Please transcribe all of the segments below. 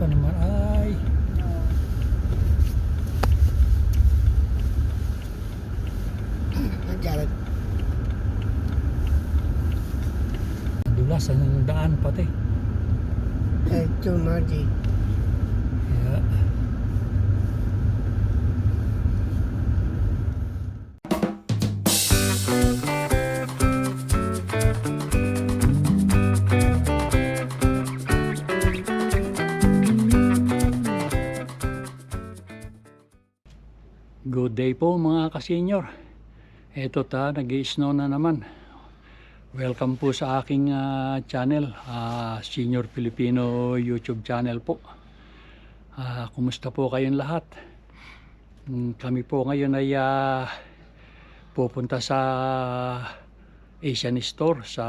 pa naman. Ay. Nagkalat. Dulas ang daan pati. Ito, Marty. Good day po mga kasenyor. Eto ta, nag snow na naman. Welcome po sa aking ah, channel, ah, Senior Filipino YouTube channel po. Ah, kumusta po kayong lahat? Mm, Kami po ngayon ay ah, pupunta sa Asian Store sa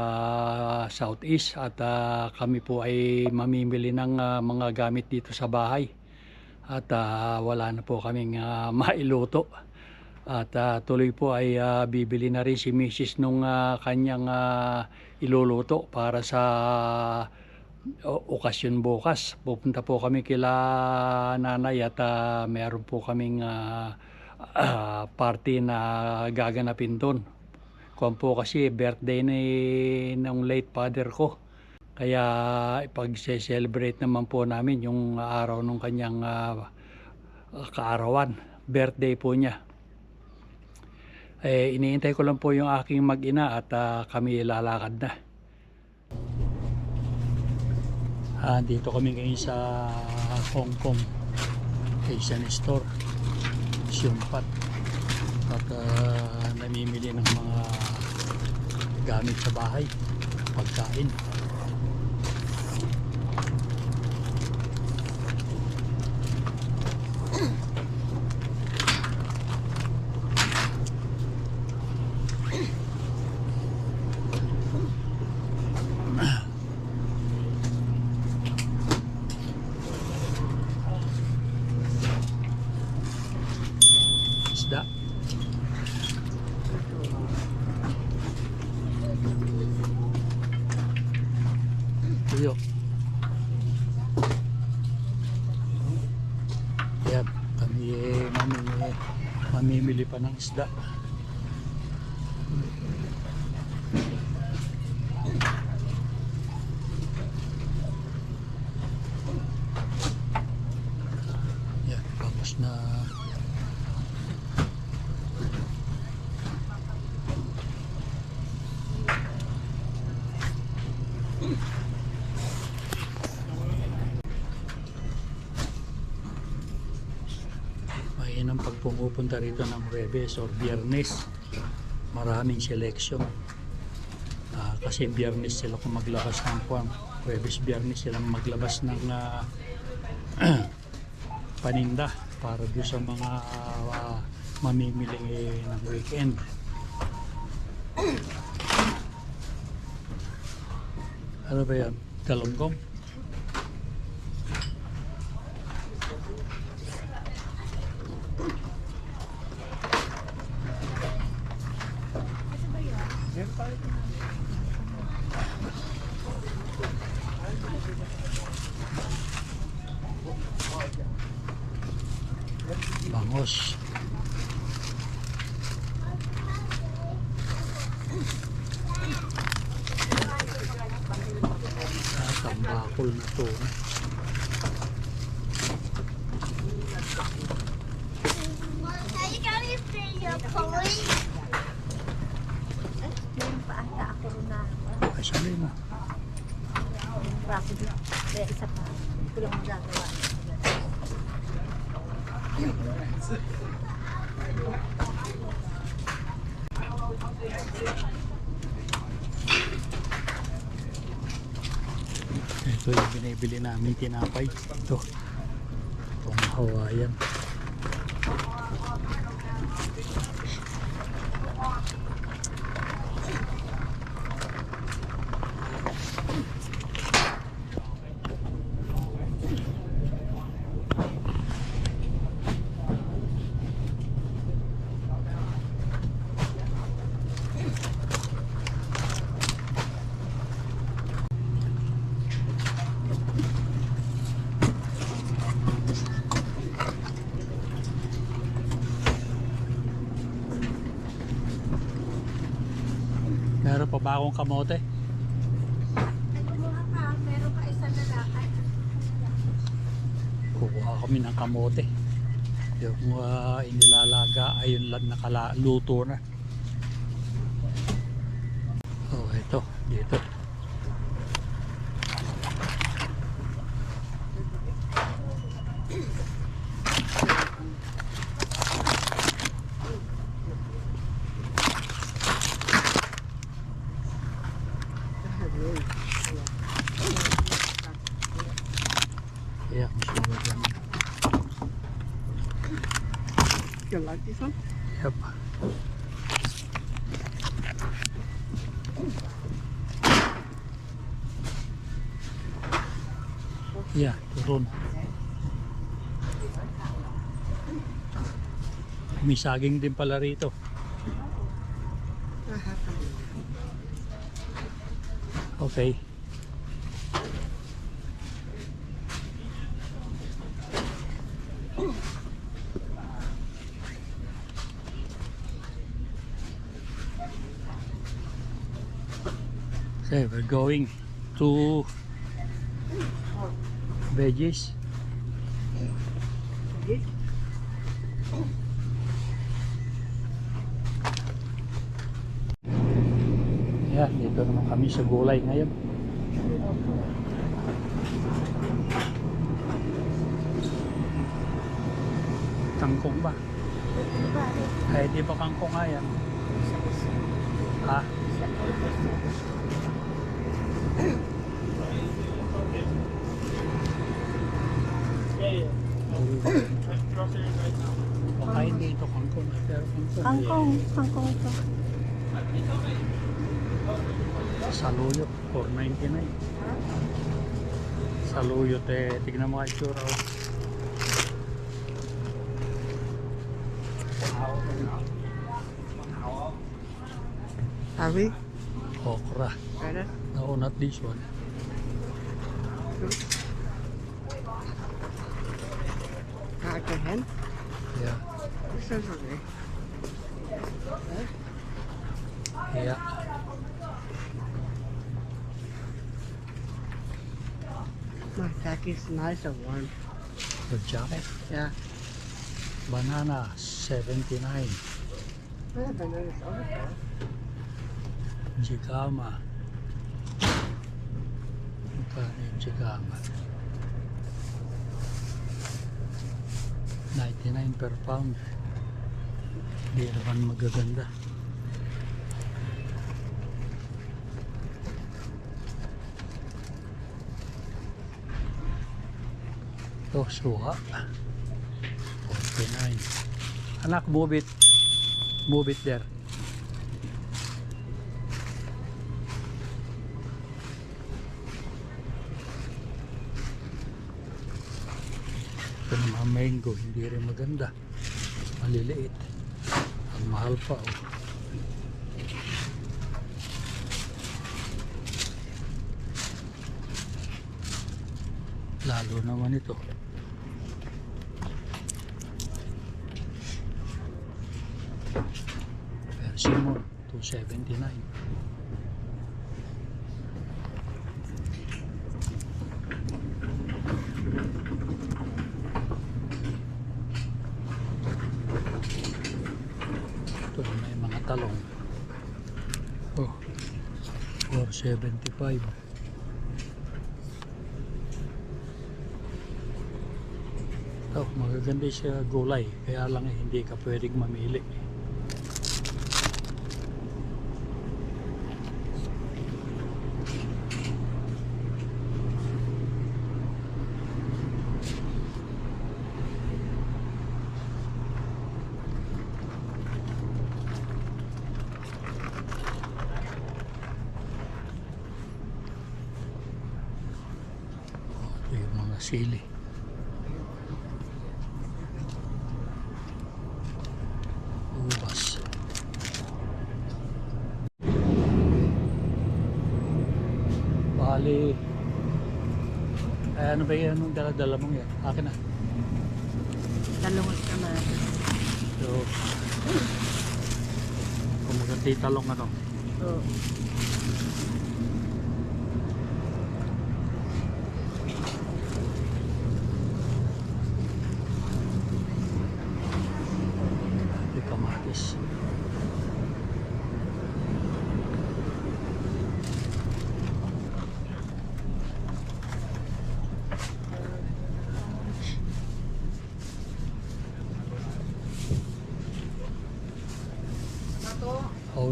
Southeast at ah, kami po ay mamimili ng ah, mga gamit dito sa bahay. At ah, wala na po kaming ah, mailuto. At ah, tuloy po ay ah, bibili na rin si Mrs. nung ah, kanyang ah, iluluto para sa o- okasyon bukas. Pupunta po kami kila nanay at ah, meron po kaming ah, ah, party na gaganapin doon. Kung po kasi birthday ni ng late father ko. Kaya ipag-celebrate naman po namin yung araw ng kanyang ah, kaarawan. Birthday po niya. Eh, iniintay ko lang po yung aking mag-ina at ah, kami lalakad na. Ah, dito kami ngayon sa Hong Kong Asian Store. Siyumpat. At ah, namimili ng mga gamit sa bahay. Pagkain. Isda. Tuyo. Yan, kami eh, mamimili, mamimili pa ng isda. Yan, tapos na pag pumupunta rito ng Huwebes or Biyernes. Maraming selection. Ah, kasi Biyernes sila kung maglabas ng kwan. Huwebes, Biyernes sila maglabas ng ah, paninda para doon sa mga ah, mamimili ng weekend. Ano ba yan? Talonggong? Bangos. Ah, tambakol na to. eh. Are you going to see your police? Meron pa ata ako na Ay, sabi mo. property. Kaya isa pa. Hindi ko lang magagawa. Ito yung binibili namin tinapay. Ito. Itong Hawaiian. Lang. Ay, Kukuha kami ng kamote. Yung uh, inilalaga, ayun lang nakaluto na. Oh, ito, dito. Yeah, masunod yan. You like this one? Yep. Yeah, turon. May saging din pala rito. Okay. Okay, we're going to veggies. Yeah, dito naman kami sa gulay ngayon. Kangkong ba? Ay, di ba kangkong nga yan? Ha? Baka hindi ito kangkong. Kangkong. Kangkong. Ito. Saluyot, 499. Saluyot eh, tignan mo kay tsura. oh. Are we? Okra. Better? No, not this one. Ah, Can hand? Yeah. This is okay. Yeah. My pack is nice and warm. The jacket. Yeah. Banana, 79. Yeah, banana is also. Jicama. Magkano yung jicama? 99 per pound. Hindi naman magaganda. Ito, suha. 49. Anak, move it. Move it there. Ito naman mango, hindi rin maganda. Maliliit. Ang mahal pa. Oh. Lalo naman ito. Persimmon, 279. Ito may mga talong. Oh. 475. Oh, magaganda siya gulay. Kaya lang eh, hindi ka pwedeng mamili. Ito yung mga sili. Ubas. Bali. Ay, ano ba yan? Anong dala-dala mong yan? Akin na. Talungot naman. So, maganda yung talong ano. Oo. oil.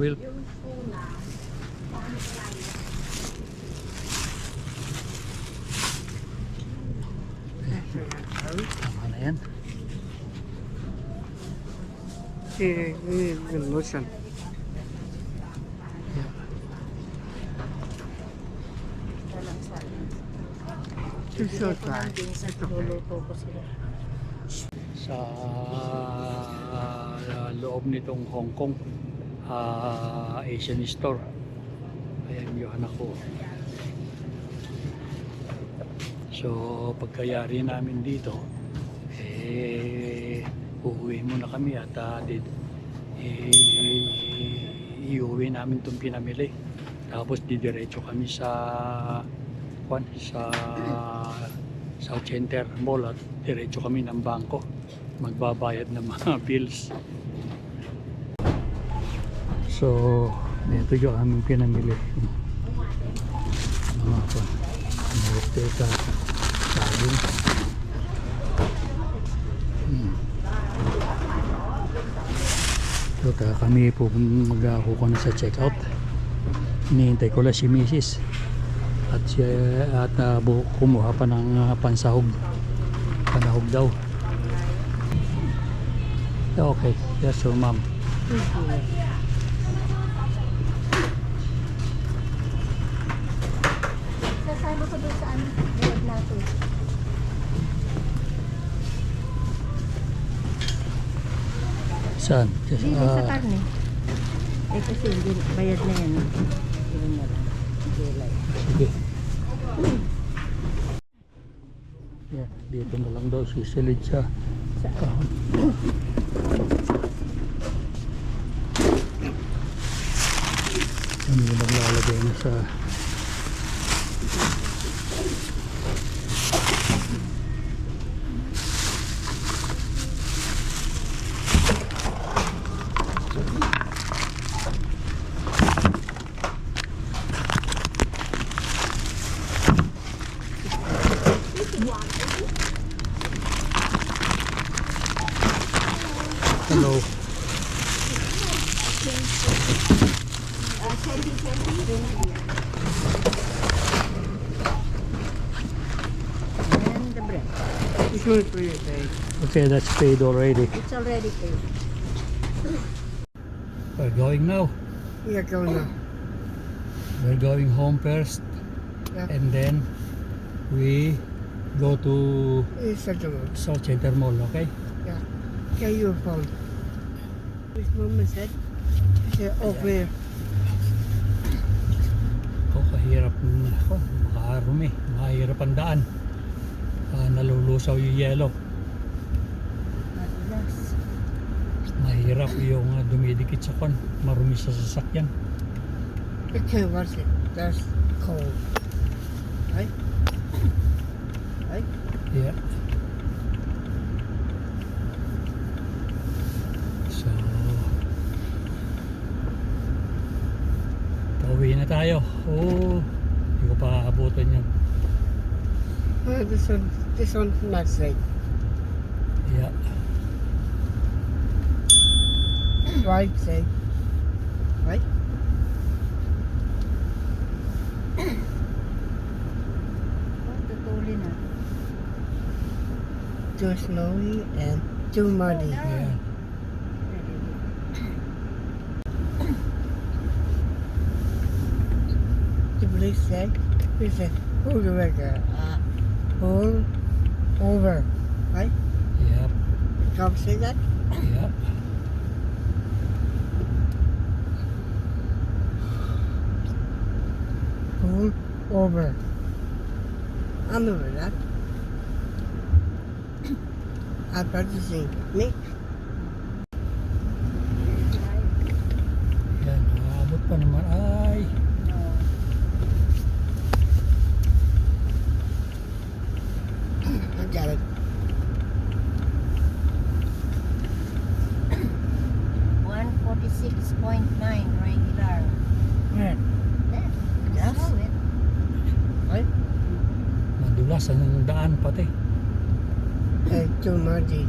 Yun? Tama na yan. Need the lotion. So sa ah, loob nitong Hong Kong ah, Asian store. Ayan yung anak ko. So pagkayari namin dito, eh, uuwi muna kami at uh, did, eh, iuwi namin itong pinamili. Tapos didiretso kami sa kwan, sa South Center Mall at diretso kami ng bangko. Magbabayad ng mga bills. So, ito yung aming pinamili. Mga kwan. Teka, saging. Hmm. So, kami po mag-akuha na sa checkout. Hinihintay ko lang si Mrs. At siya at uh, kumuha pa ng ah, pansahog. Panahog daw. Okay, yes so ma'am. Sasama ko doon sa ano, board natin. Saan? Hindi sa ah, karne. Eh kasi hindi, bayad na yan. Yun na lang. Sige. Yeah, dito na lang daw sisilid siya. Kahon. Yan yung maglalagay na sa hello. And the bread. It's good for you, babe. Okay, that's paid already. It's already paid. We're going now. Yeah, go now. We're going home first Yeah. and then we go to Center Mall, okay? Yeah. Get your phone. Which mama said? She said, oh, where? Ako, kahirap ako, makarumi, mahirap ang daan. Ah, nalulusaw yung yelo. Madalas. Mahirap yung ah, dumidikit sa kon, marumi sa sasakyan. I can't watch it. That's cold. Right? Right? Yeah. So, pauwi na tayo. Oo, hindi ko pa abutan yun. Oh, this one, this one's not safe. Yeah. Right, safe. Right? Oh, tutuli na. Too snowy and too muddy. Yeah. The police said, he said, pull the record. Uh, pull over. Right? Yep. Come say that? Yep. over on the left are practicing me. Yan, maabot pa I got it. One forty six point nine regular. Yeah. Madulas ang daan pati. Too muddy.